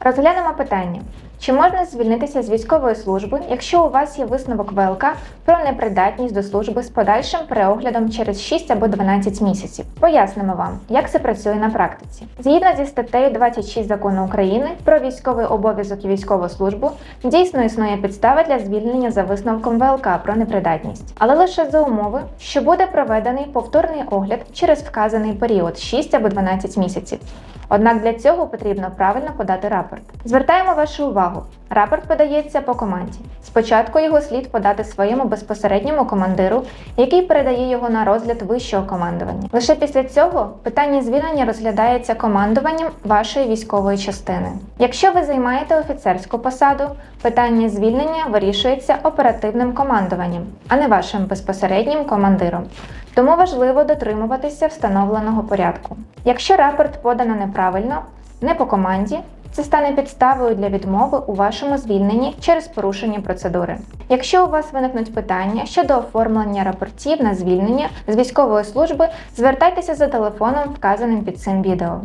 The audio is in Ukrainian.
Розглянемо питання: чи можна звільнитися з військової служби, якщо у вас є висновок ВЛК про непридатність до служби з подальшим переоглядом через 6 або 12 місяців? Пояснимо вам, як це працює на практиці. Згідно зі статтею 26 закону України про військовий обов'язок і військову службу, дійсно існує підстава для звільнення за висновком ВЛК про непридатність, але лише за умови, що буде проведений повторний огляд через вказаний період 6 або 12 місяців. Однак для цього потрібно правильно подати рапорт. Звертаємо вашу увагу. Рапорт подається по команді. Спочатку його слід подати своєму безпосередньому командиру, який передає його на розгляд вищого командування. Лише після цього питання звільнення розглядається командуванням вашої військової частини. Якщо ви займаєте офіцерську посаду, питання звільнення вирішується оперативним командуванням, а не вашим безпосереднім командиром. Тому важливо дотримуватися встановленого порядку. Якщо рапорт подано неправильно, не по команді, це стане підставою для відмови у вашому звільненні через порушення процедури. Якщо у вас виникнуть питання щодо оформлення рапортів на звільнення з військової служби, звертайтеся за телефоном, вказаним під цим відео.